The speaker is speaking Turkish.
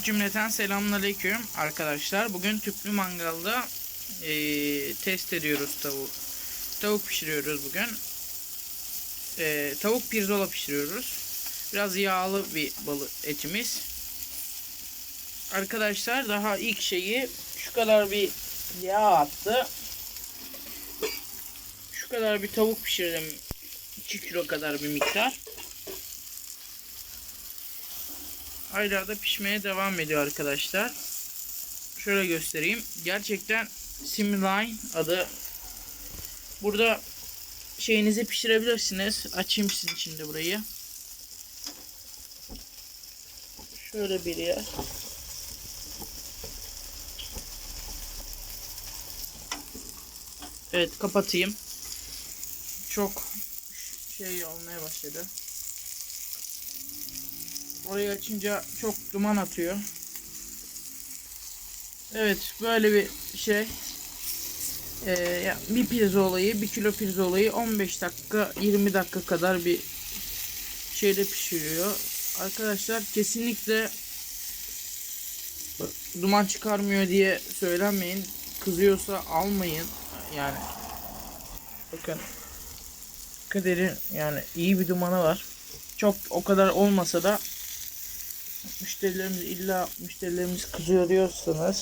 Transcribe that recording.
Cümleten selamünaleyküm arkadaşlar. Bugün tüplü mangalda eee, test ediyoruz tavuk. Tavuk pişiriyoruz bugün. Eee, tavuk pirzola pişiriyoruz. Biraz yağlı bir balık etimiz. Arkadaşlar daha ilk şeyi şu kadar bir yağ attı. Şu kadar bir tavuk pişirdim. 2 kilo kadar bir miktar. Hala da pişmeye devam ediyor arkadaşlar. Şöyle göstereyim. Gerçekten Simline adı. Burada şeyinizi pişirebilirsiniz. Açayım sizin için de burayı. Şöyle bir yer. Evet kapatayım. Çok şey olmaya başladı. Orayı açınca çok duman atıyor. Evet böyle bir şey. Ee, bir pirzolayı, bir kilo pirzolayı 15 dakika 20 dakika kadar bir şeyde pişiriyor. Arkadaşlar kesinlikle duman çıkarmıyor diye söylenmeyin. Kızıyorsa almayın. Yani bakın kaderin yani iyi bir dumanı var. Çok o kadar olmasa da müşterilerimiz illa müşterilerimiz kızıyor diyorsanız